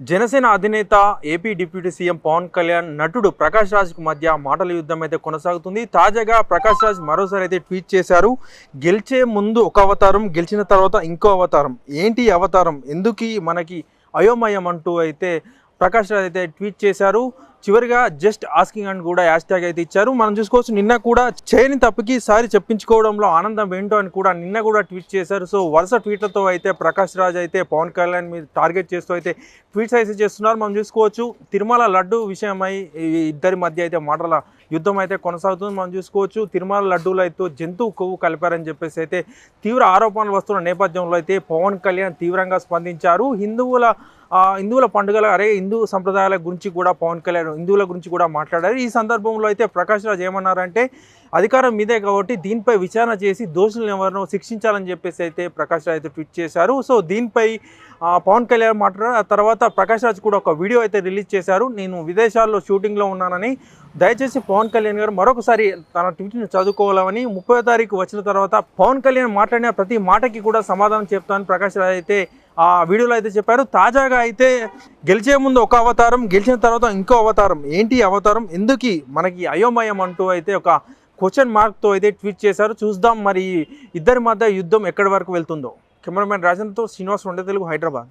జనసేన అధినేత AP deputy CM Pawan Kalyan నటుడు ప్రకాష్ రాజ్కు మధ్య మాటల యుద్ధం అయితే కొనసాగుతుంది. తాజాగా ప్రకాష్ రాజ్ మరోసారి అయితే ట్వీట్ చేశారు. గెలిచే ముందు ఒక అవతారం గెలిచిన తర్వాత ఇంకో అవతారం. ఏంటి అవతారం? ఎందుకు మనకి అయోమయం అంటూ అయితే ప్రకాష్ రాజ్ అయితే ట్వీట్ చేశారు. చివరిగా జస్ట్ ఆస్కింగ్ అని కూడా హ్యాష్ ట్యాగ్ అయితే ఇచ్చారు. మనం చూసుకోవచ్చు నిన్న కూడా చేయని తప్పుకి సారి చెప్పించుకోవడంలో ఆనందం ఏంటో అని కూడా నిన్న కూడా ట్వీట్ చేశారు. సో వరుస ట్వీట్లతో అయితే ప్రకాష్ రాజ్ అయితే పవన్ కళ్యాణ్ మీద టార్గెట్ చేస్తూ అయితే ట్వీట్స్ అయితే చేస్తున్నారు. మనం చూసుకోవచ్చు తిరుమల లడ్డు విషయమై ఇద్దరి మధ్య అయితే మాటల యుద్ధం అయితే కొనసాగుతుంది. మనం చూసుకోవచ్చు తిరుమల లడ్డూలు అయితే జంతువు కొవ్వు కలిపారని చెప్పేసి అయితే తీవ్ర ఆరోపణలు వస్తున్న నేపథ్యంలో అయితే పవన్ కళ్యాణ్ తీవ్రంగా స్పందించారు. హిందువుల హిందువుల పండుగల అరే హిందూ సంప్రదాయాల గురించి కూడా పవన్ కళ్యాణ్ హిందువుల గురించి కూడా మాట్లాడారు. ఈ సందర్భంలో అయితే ప్రకాష్ రాజ్ ఏమన్నారంటే అధికారం మీదే కాబట్టి దీనిపై విచారణ చేసి దోషులను ఎవరినో శిక్షించాలని చెప్పేసి అయితే ప్రకాష్ రాజ్ అయితే ట్వీట్ చేశారు. సో దీనిపై పవన్ కళ్యాణ్ మాట్లాడారు ఆ తర్వాత ప్రకాష్ రాజ్ కూడా ఒక వీడియో అయితే రిలీజ్ చేశారు. నేను విదేశాల్లో షూటింగ్లో ఉన్నానని. దయచేసి పవన్ కళ్యాణ్ గారు మరొకసారి తన ట్వీట్ని చదువుకోవాలని. ముప్పై తారీఖు వచ్చిన తర్వాత పవన్ కళ్యాణ్ మాట్లాడిన ప్రతి మాటకి కూడా సమాధానం చెప్తానని ప్రకాష్ రాజ్ అయితే ఆ వీడియోలో అయితే చెప్పారు. తాజాగా అయితే గెలిచే ముందు ఒక అవతారం గెలిచిన తర్వాత ఇంకో అవతారం. ఏంటి అవతారం? ఎందుకు మనకి అయోమయం అంటూ అయితే ఒక క్వశ్చన్ మార్క్తో అయితే ట్వీట్ చేశారు. చూద్దాం మరి ఇద్దరి మధ్య యుద్ధం ఎక్కడి వరకు వెళ్తుందో? కెమెరామెన్ రాజన్తో శ్రీనివాస్ ఉండే తెలుగు హైదరాబాద్.